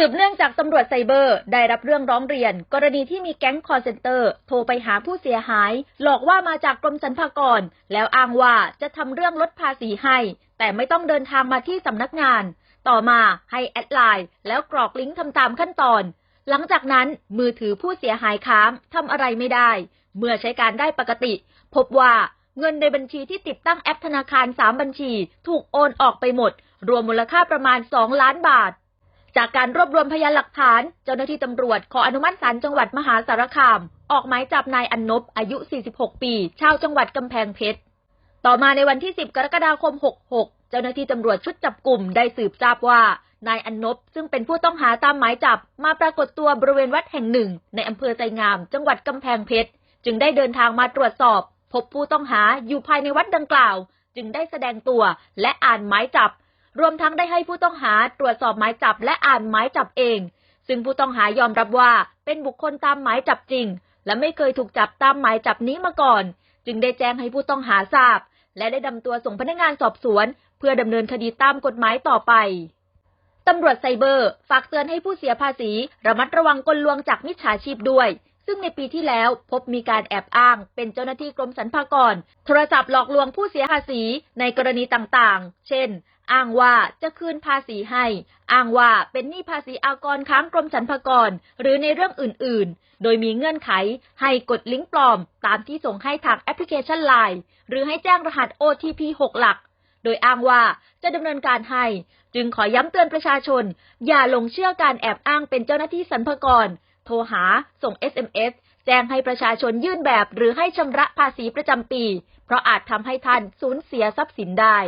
สืบเนื่องจากตำรวจไซเบอร์ ได้รับเรื่องร้องเรียน กรณีที่มีแก๊งคอร์เซนเตอร์ โทรไปหาผู้เสียหาย หลอกว่ามาจากกรมสรรพากร แล้วอ้างว่าจะทำเรื่องลดภาษีให้ แต่ไม่ต้องเดินทางมาที่สำนักงาน ต่อมาให้แอดไลน์ แล้วกรอกลิงก์ทำตามขั้นตอน หลังจากนั้นมือถือผู้เสียหายค้างทำอะไรไม่ได้ เมื่อใช้การได้ปกติ พบว่าเงินในบัญชีที่ติดตั้งแอปธนาคาร 3 บัญชี ถูกโอนออกไปหมด รวมมูลค่าประมาณ 2 ล้านบาท จากการรวบรวมพยานหลักฐาน เจ้าหน้าที่ตำรวจขออนุมัติศาลจังหวัดมหาสารคาม ออกหมายจับนายอนนบอายุ 46 ปี ชาวจังหวัดกำแพงเพชร ต่อมาในวันที่ 10 กรกฎาคม 66 เจ้าหน้าที่ตำรวจชุดจับกลุ่มได้สืบทราบว่านายอนนบซึ่งเป็นผู้ต้องหาตามหมายจับ มาปรากฏตัวบริเวณวัดแห่งหนึ่ง ในอำเภอไซงาม จังหวัดกำแพงเพชร จึงได้เดินทางมาตรวจสอบ พบผู้ต้องหาอยู่ภายในวัดดังกล่าว จึงได้แสดงตัวและอ่านหมายจับ รวมทั้งได้ให้ผู้ต้องหาตรวจสอบหมายจับและอ่านหมายจับเอง ซึ่งผู้ต้องหายอมรับว่าเป็นบุคคลตามหมายจับจริง และไม่เคยถูกจับตามหมายจับนี้มาก่อน จึงได้แจ้งให้ผู้ต้องหาทราบ และได้นำตัวส่งพนักงานสอบสวน เพื่อดำเนินคดีตามกฎหมายต่อไปตำรวจไซเบอร์ ฝากเตือนให้ผู้เสียภาษี ระมัดระวังกลลวงจากมิจฉาชีพด้วย ซึ่งในปีที่แล้วพบมีการแอบอ้าง เป็นเจ้าหน้าที่กรมสรรพากร โทรศัพท์หลอกลวงผู้เสียภาษีในกรณีต่างๆ เช่น อ้างว่าจะคืนภาษีให้ อ้างว่าเป็นหนี้ภาษีอากรค้างกรมสรรพากร หรือในเรื่องอื่น ๆ โดยมีเงื่อนไขให้กดลิงก์ปลอม ตามที่ส่งให้ทางแอปพลิเคชัน Line หรือให้แจ้งรหัส OTP 6 หลัก โดยอ้างว่าจะดำเนินการให้ จึงขอย้ำเตือนประชาชน อย่าหลงเชื่อการแอบอ้างเป็นเจ้าหน้าที่สรรพากร โทรหา ส่ง SMS แจ้งให้ประชาชนยื่นแบบ หรือให้ชำระภาษีประจำปี เพราะอาจทำให้ท่านสูญเสียทรัพย์สินได้